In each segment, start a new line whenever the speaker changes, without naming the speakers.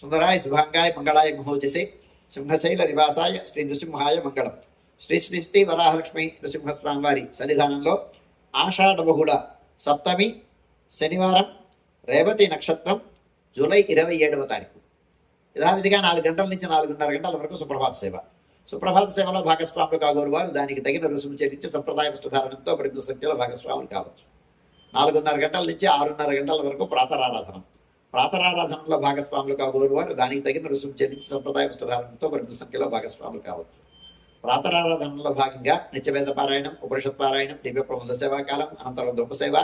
సుందరాయ శుభాంగాయ మంగళాయ మహోజసే సింహశైల నివాసాయ శ్రీ నృసింహాయ మంగళం. శ్రీ శ్రీ శ్రీ వరాహలక్ష్మి నృసింహస్వామివారి సన్నిధానంలో ఆషాఢ బహుళ సప్తమి శనివారం రేవతి నక్షత్రం జూలై ఇరవై ఏడవ తారీఖు. యథావిధిగా నాలుగు గంటల నుంచి నాలుగున్నర గంటల వరకు సుప్రభాత సేవ. సుప్రభాత సేవలో భాగస్వాములు కాగోరు వారు దానికి తగిన రుసుము చెల్లించి సంప్రదాయ వస్త్రధారణంతో పరిమిత సంఖ్యలో భాగస్వాములు కావచ్చు. నాలుగున్నర గంటల నుంచి ఆరున్నర గంటల వరకు ప్రాతరారాధనం. ప్రాతరారాధనలో భాగస్వాములు కాగోరు వారు. దానికి తగిన రుసుము చెల్లించి సంప్రదాయ వస్త్రధారణతో పెద్ద సంఖ్యలో భాగస్వాములు కావచ్చు. ప్రాతరారాధనలో భాగంగా నిత్యవేద పారాయణం ఉపనిషత్ పారాయణం దివ్య ప్రబంధ సేవాకాలం అనంతరం ధూపసేవ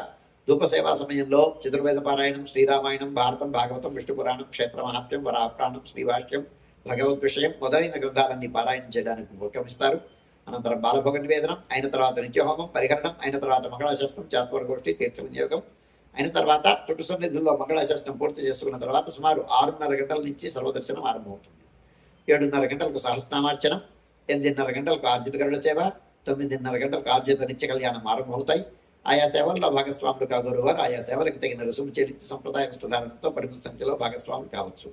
ధూపసేవా సమయంలో చతుర్వేద పారాయణం శ్రీరామాయణం భారతం భాగవతం విష్ణు పురాణం క్షేత్ర మహాత్మ్యం వరాప్రాణం శ్రీభాష్యం భగవద్ విషయం మొదలైన గ్రంథాలన్నీ పారాయణం చేయడానికి ఉపక్రమిస్తారు. అనంతరం బాలభోగ నివేదనం అయిన తర్వాత నిత్యహోమం పరిహరణం అయిన తర్వాత మంగళాశాస్త్రం చాత్వర గోష్ఠి తీర్థ వినియోగం అయిన తర్వాత చుట్టు సన్నిధుల్లో మంగళాశాస్త్రం పూర్తి చేసుకున్న తర్వాత సుమారు ఆరున్నర గంటల నుంచి సర్వదర్శనం ఆరంభమవుతుంది. ఏడున్నర గంటలకు సహస్నామార్చనం ఎనిమిదిన్నర గంటలకు ఆర్జితకరుడ సేవ తొమ్మిదిన్నర గంటలకు ఆర్జిత నిత్య కళ్యాణం ఆరంభమవుతాయి. ఆయా సేవల్లో భాగస్వాములు కాగోరువారు ఆయా సేవలకు తగిన రుసుము చెల్లించి సంప్రదాయ వస్త్రధారణతో పరిమిత సంఖ్యలో భాగస్వాములు కావచ్చు.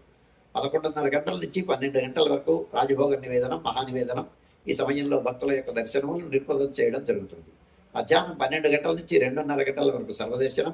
పదకొండున్నర గంటల నుంచి పన్నెండు గంటల వరకు రాజభోగ నివేదనం మహానివేదనం ఈ సమయంలో భక్తుల యొక్క దర్శనములు నిర్పదం చేయడం జరుగుతుంది. మధ్యాహ్నం పన్నెండు గంటల నుంచి రెండున్నర గంటల వరకు సర్వదర్శనం